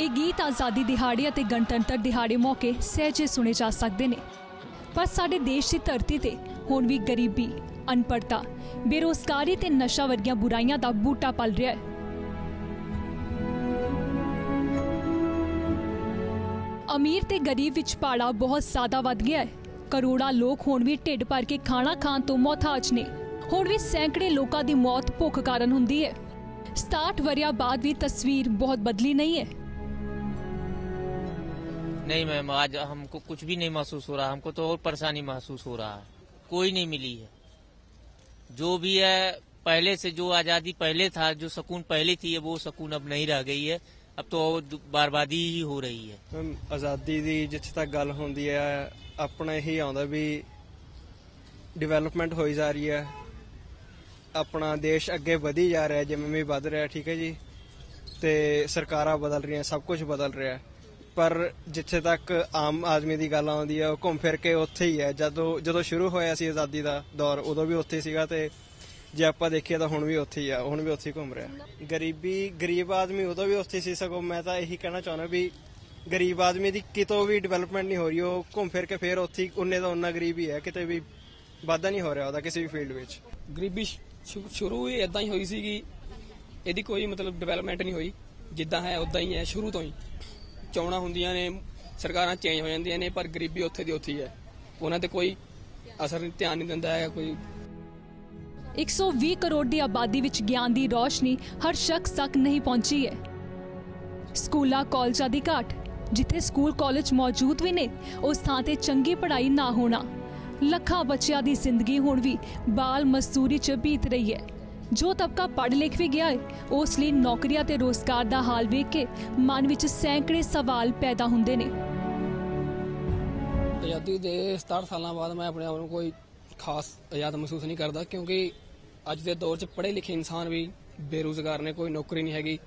ਇਹ ਗੀਤ ਆਜ਼ਾਦੀ ਦਿਹਾੜੇ ਅਤੇ ਗਣਤੰਤਰ ਦਿਹਾੜੇ ਮੌਕੇ ਸਹਿਜੇ ਸੁਣੇ ਜਾ ਸਕਦੇ ਨੇ। ਪਰ ਸਾਡੇ ਦੇਸ਼ ਦੀ ਧਰਤੀ ਤੇ ਹੁਣ ਵੀ ਗਰੀਬੀ ਅਨਪੜਤਾ ਬੇਰੋਜ਼ਗਾਰੀ ਤੇ ਨਸ਼ਾ ਵਰਗੀਆਂ ਬੁਰਾਈਆਂ ਦਾ ਬੂਟਾ ਪਲ ਰਿਹਾ ਹੈ। ਅਮੀਰ ਤੇ ਗਰੀਬ ਵਿੱਚ ਪਾੜਾ ਬਹੁਤ ਜ਼ਿਆਦਾ ਵੱਧ ਗਿਆ ਹੈ। ਕਰੋੜਾਂ ਲੋਕ ਹੁਣ ਵੀ ਢਿੱਡ ਭਰ ਕੇ ਖਾਣਾ ਖਾਣ ਤੋਂ ਮੁਹਤਾਜ ਨੇ। ਹੁਣ ਵੀ ਸੈਂਕੜੇ ਲੋਕਾਂ ਦੀ ਮੌਤ ਭੁੱਖ ਕਾਰਨ ਹੁੰਦੀ ਹੈ। 67 ਵਰਿਆਂ ਬਾਅਦ ਵੀ ਤਸਵੀਰ ਬਹੁਤ ਬਦਲੀ ਨਹੀਂ ਹੈ। नहीं मैम आज हमको कुछ भी नहीं महसूस हो रहा हमको तो और परेशानी महसूस हो रहा है कोई नहीं मिली है जो भी है पहले से जो आजादी पहले था जो सुकून पहले थी वो सुकून अब नहीं रह गई है अब तो और बर्बादी ही हो रही है ਮੈਮ ਆਜ਼ਾਦੀ ਦੀ ਜਿੱਥੇ ਤੱਕ ਗੱਲ ਹੁੰਦੀ ਹੈ ਆਪਣਾ ਇਹੀ ਆਉਂਦਾ ਵੀ ਡਿਵੈਲਪਮੈਂਟ ਹੋਈ ਜਾ ਰਹੀ ਹੈ ਆਪਣਾ ਦੇਸ਼ ਅੱਗੇ ਵਧੀ ਜਾ ਰਿਹਾ ਹੈ ਜਿਵੇਂ ਵੀ ਵਧ ਰਿਹਾ ਹੈ, ਠੀਕ ਹੈ ਜੀ ਤੇ ਸਰਕਾਰਾਂ ਬਦਲ ਰਹੀਆਂ ਸਭ ਕੁਝ ਬਦਲ ਰਿਹਾ ਹੈ ਪਰ ਜਿੱਥੇ ਤੱਕ ਆਮ ਆਦਮੀ ਦੀ ਗੱਲ ਆਉਂਦੀ ਆ, ਉਹ ਘੁੰਮ ਫਿਰ ਕੇ ਉੱਥੇ ਹੀ ਹੈ ਜਦੋਂ ਜਦੋਂ ਸ਼ੁਰੂ ਹੋਇਆ ਸੀ ਆਜ਼ਾਦੀ ਦਾ ਦੌਰ, ਉਦੋਂ ਵੀ ਉੱਥੇ ਸੀਗਾ ਤੇ ਜੇ ਆਪਾਂ ਦੇਖੀਏ ਤਾਂ ਹੁਣ ਵੀ ਉੱਥੇ ਹੀ ਆ, ਹੁਣ ਵੀ ਉੱਥੇ ਹੀ ਘੁੰਮ ਰਿਹਾ। ਗਰੀਬੀ, ਗਰੀਬ ਆਦਮੀ ਉਦੋਂ ਵੀ ਉੱਥੇ ਸੀ ਸਗੋਂ। ਮੈਂ ਤਾਂ ਇਹੀ ਕਹਿਣਾ ਚਾਹੁੰਦਾ ਵੀ ਗਰੀਬ ਆਦਮੀ ਦੀ ਕਿਤੋਂ ਵੀ ਡਿਵੈਲਪਮੈਂਟ ਨਹੀਂ ਹੋ ਰਹੀ, ਉਹ ਘੁੰਮ ਫਿਰ ਕੇ ਫੇਰ ਉੱਥੇ ਹੀ ਦਾ ਉਨਾ ਗਰੀਬ ਹੀ ਹੈ ਕਿਤੇ ਵੀ ਵਾਧਾ ਨਹੀਂ ਹੋ ਰਿਹਾ ਉਹਦਾ ਕਿਸੇ ਵੀ ਫੀਲਡ ਵਿੱਚ। ਗਰੀਬੀ ਸ਼ੁਰੂ ਹੀ ਇਦਾਂ ਹੀ ਹੋਈ ਸੀਗੀ। ਇਹਦੀ ਕੋਈ ਮਤਲਬ ਡਿਵੈਲਪਮੈਂਟ ਨਹੀਂ ਹੋਈ, ਜਿੱਦਾਂ ਹੈ ਉਦਾਂ ਹੀ ਹੈ, ਸ਼ੁਰੂ ਤੋਂ ਹੀ। ਚੋਣਾਂ ਹੁੰਦੀਆਂ ਨੇ, ਸਰਕਾਰਾਂ ਚੇਂਜ ਹੋ ਜਾਂਦੀਆਂ ਨੇ, ਪਰ ਗਰੀਬੀ ਉੱਥੇ ਦੀ ਉੱਥੇ ਹੀ ਹੈ। ਉਹਨਾਂ ਤੇ ਕੋਈ ਅਸਰ ਨਹੀਂ, ਧਿਆਨ ਨਹੀਂ ਦਿੰਦਾ ਹੈ ਕੋਈ। 120 ਕਰੋੜ ਦੀ ਆਬਾਦੀ ਵਿੱਚ ਗਿਆਨ ਦੀ ਰੋਸ਼ਨੀ ਹਰ ਸ਼ਖਸ ਤੱਕ ਨਹੀਂ ਪਹੁੰਚੀ ਹੈ। ਸਕੂਲਾਂ, ਕਾਲਜਾਂ ਦੀ ਘਾਟ, ਜਿੱਥੇ ਸਕੂਲ, ਕਾਲਜ ਮੌਜੂਦ ਵੀ ਨੇ, ਉਸ ਥਾਂ ਤੇ ਚੰਗੀ ਪੜ੍ਹਾਈ ਨਾ ਹੋਣਾ, ਲੱਖਾਂ ਬੱਚਿਆਂ ਦੀ ਜ਼ਿੰਦਗੀ ਹੁਣ ਵੀ ਬਾਲ ਮਜ਼ਦੂਰੀ 'ਚ ਬੀਤ ਰਹੀ ਹੈ। ਜੋ ਤਬਕਾ ਪੜ੍ਹ ਲਿਖ ਵੀ ਗਿਆ ਹੈ ਉਸ ਲਈ ਨੌਕਰੀਆਂ ਤੇ ਰੋਜ਼ਗਾਰ ਦਾ ਹਾਲ ਵੇਖ ਕੇ ਮਨ ਵਿੱਚ ਸੈਂਕੜੇ ਸਵਾਲ ਪੈਦਾ ਹੁੰਦੇ ਨੇ ਆਜ਼ਾਦੀ ਦੇ 67 ਸਾਲਾਂ ਬਾਅਦ ਮੈਂ ਆਪਣੇ ਆਪ ਨੂੰ ਕੋਈ ਖਾਸ ਆਜ਼ਾਦ ਮਹਿਸੂਸ ਨਹੀਂ ਕਰਦਾ ਕਿਉਂਕਿ ਅੱਜ ਦੇ ਦੌਰ 'ਚ ਪੜ੍ਹੇ ਲਿਖੇ ਇਨਸਾਨ ਵੀ ਬੇਰੁਜ਼ਗਾਰ ਨੇ ਕੋਈ ਨੌਕਰੀ ਨਹੀਂ ਹੈਗੀ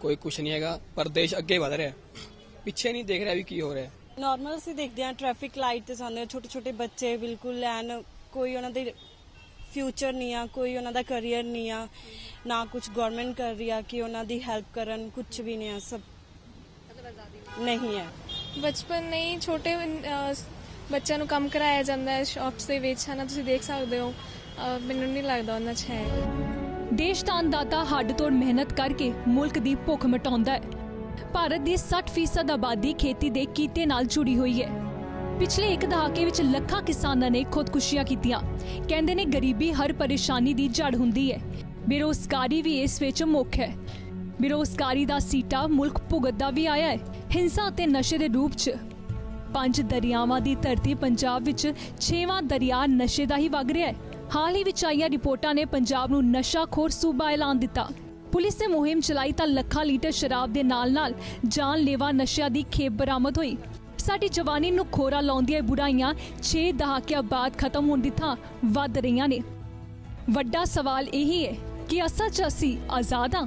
ਕੋਈ ਕੁਝ ਨਹੀਂ ਹੈਗਾ ਪਰ ਦੇਸ਼ ਅੱਗੇ ਵਧ ਰਿਹਾ ਹੈ। ਪਿੱਛੇ ਨਹੀਂ ਦੇਖ ਰਿਹਾ ਵੀ ਕੀ ਹੋ ਰਿਹਾ ਹੈ। ਨਾਰਮਲ ਅਸੀਂ ਦੇਖਦੇ ਹਾਂ ਟ੍ਰੈਫਿਕ ਲਾਈਟ ਤੇ ਸਾਹਮਣੇ ਛੋਟੇ ਛੋਟੇ ਬੱਚੇ ਬਿਲਕੁਲ ਐਨ ਕੋਈ ਉਹਨਾਂ ਦੇ ਫਿਊਚਰ ਨਹੀਂ ਆ ਕੋਈ ਉਹਨਾਂ ਦਾ ਕੈਰੀਅਰ ਨਹੀਂ ਆ ਨਾ ਕੁਝ ਗਵਰਨਮੈਂਟ ਕਰ ਰਹੀ ਆ ਕਿ ਉਹਨਾਂ ਦੀ ਹੈਲਪ ਕਰਨ ਕੁਝ ਵੀ ਨਹੀਂ ਆ ਸਭ ਨਹੀਂ ਹੈ। ਬਚਪਨ ਨਹੀਂ ਛੋਟੇ ਬੱਚਿਆਂ ਨੂੰ ਕੰਮ ਕਰਾਇਆ ਜਾਂਦਾ ਹੈ ਸ਼ਾਪਸ ਦੇ ਵਿੱਚ ਹਨਾ ਤੁਸੀਂ ਦੇਖ ਸਕਦੇ ਹੋ। ਮੈਨੂੰ ਨਹੀਂ ਲੱਗਦਾ ਉਹਨਾਂ 'ਚ ਹੈ। ਦੇਸ਼ ਦਾ ਅੰਦਾਤਾ ਹੱਡ ਤੋੜ ਮਿਹਨਤ ਕਰਕੇ ਮੁਲਕ ਦੀ ਭੁੱਖ ਮਿਟਾਉਂਦਾ ਹੈ। ਭਾਰਤ ਦੀ 60% ਆਬਾਦੀ ਖੇਤੀ ਦੇ ਕੀਤੇ ਨਾਲ ਜੁੜੀ ਹੋਈ ਹੈ। ਪਿਛਲੇ ਇੱਕ ਦਹਾਕੇ ਵਿੱਚ ਲੱਖਾਂ ਕਿਸਾਨਾਂ ਨੇ ਖੁਦਕੁਸ਼ੀਆਂ ਕੀਤੀਆਂ। ਕਹਿੰਦੇ ਨੇ ਗਰੀਬੀ ਹਰ ਪਰੇਸ਼ਾਨੀ ਦੀ ਜੜ ਹੁੰਦੀ ਹੈ। ਬੇਰੋਜ਼ਗਾਰੀ ਵੀ ਇਸ ਵਿੱਚ ਮੁੱਖ ਹੈ। ਬੇਰੋਜ਼ਗਾਰੀ ਦਾ ਸੀਟਾ ਮੁਲਕ ਭੁਗਤਦਾ ਵੀ ਆਇਆ ਹੈ। ਹਿੰਸਾ ਅਤੇ ਨਸ਼ੇ ਦੇ ਰੂਪ 'ਚ ਪੰਜ ਦਰਿਆਵਾਂ ਦੀ ਧਰਤੀ ਪੰਜਾਬ ਵਿੱਚ ਛੇਵਾਂ ਦਰਿਆ ਨਸ਼ੇ ਦਾ ਹੀ ਵਗ ਰਿਹਾ ਹੈ। ਹਾਲ ਹੀ ਵਿੱਚ ਆਈਆਂ ਰਿਪੋਰਟਾਂ ਨੇ ਪੰਜਾਬ ਨੂੰ ਨਸ਼ਾਖੋਰ ਸੂਬਾ ਐਲਾਨ ਦਿੱਤਾ। ਪੁਲਿਸ ਨੇ ਮੁਹਿੰਮ ਚਲਾਈ ਤਾਂ ਲੱਖਾਂ ਲੀਟਰ ਸ਼ਰਾਬ ਦੇ ਨਾਲ-ਨਾਲ ਜਾਨਲੇਵਾ ਨਸ਼ਿਆਂ ਦੀ ਖੇਪ ਬਰਾਮਦ ਹੋਈ। ਸਾਡੀ ਜਵਾਨੀ ਨੂੰ ਖੋਰਾ ਲਾਉਂਦੀਆਂ ਇਹ ਬੁਰਾਈਆਂ 6 ਦਹਾਕਿਆਂ ਬਾਅਦ ਖਤਮ ਹੋਣ ਦੀ ਥਾਂ ਵੱਧ ਰਹੀਆਂ ਨੇ। ਵੱਡਾ ਸਵਾਲ ਇਹੀ ਹੈ ਕਿ ਅਸਲ 'ਚ ਅਸੀਂ ਆਜ਼ਾਦ ਹਾਂ?